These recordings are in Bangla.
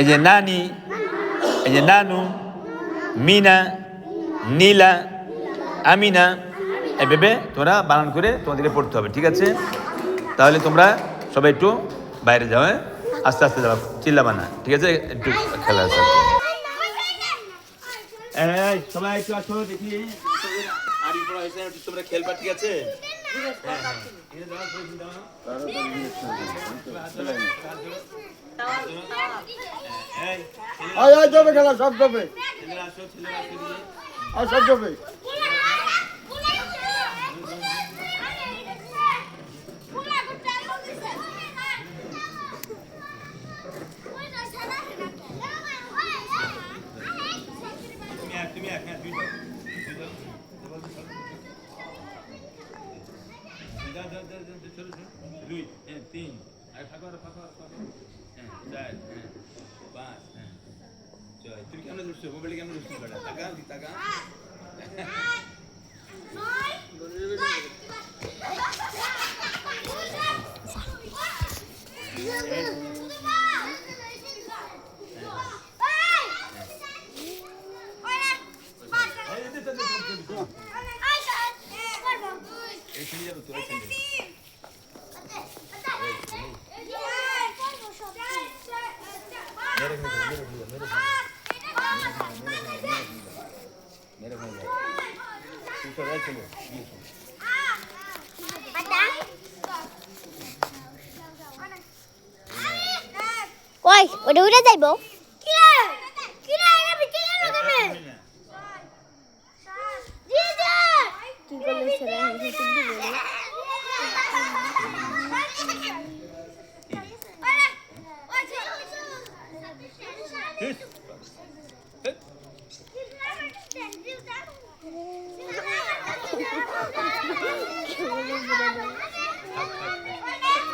এই যে নানি এই যে নানু মিনা নীলা আমিনা এভাবে তোমরা বানান করে তোমাদেরকে পড়তে হবে, ঠিক আছে? তাহলে তোমরা সবাই একটু বাইরে যাও হ্যাঁ? আস্তে আস্তে যাও, চিল্লাবা না, ঠিক আছে? একটু খেলা আছে। সবাই একটু আসো, দেখি। তোমরা খেলবা ঠিক আছে? আয় আয় যাবে খেলা সব যাবে। আর সব যাবে তুমি এক তুমি এক হ্যাঁ তুই যাও তুই যাও যা যা যা যা চলো চলো দুই হ্যাঁ তিন আর ফাঁকা আর ফাঁকা আর ফাঁকা হ্যাঁ চার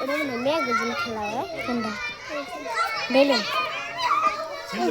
ওটা মনে ম্যাগাজিন খেলা হয় কোনটা বেলুন ছেড়ে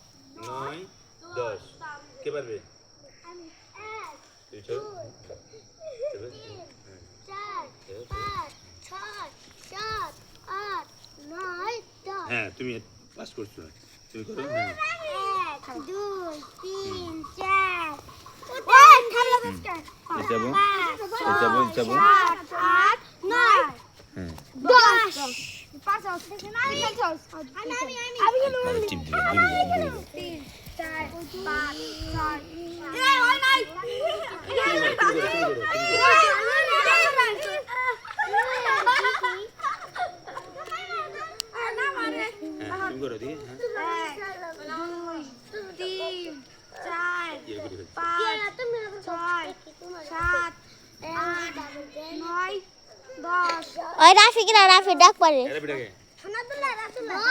কে পারবে। হ্যাঁ তুমি পাস করছ তুমি করো হ্যাঁ। এক দুই তিন চার এটাবো এটাবো এটাবো সাত আট নয় হ্যাঁ। দশ। পাঁচ ওই নাই হ্যাঁ তুমি করো হ্যাঁ তিন চার ইয়ে। পাঁচ ছয় সাত আট নয় দশ ওই রাফি কিনা রাফি ডাক পারে রাসুল্লাহ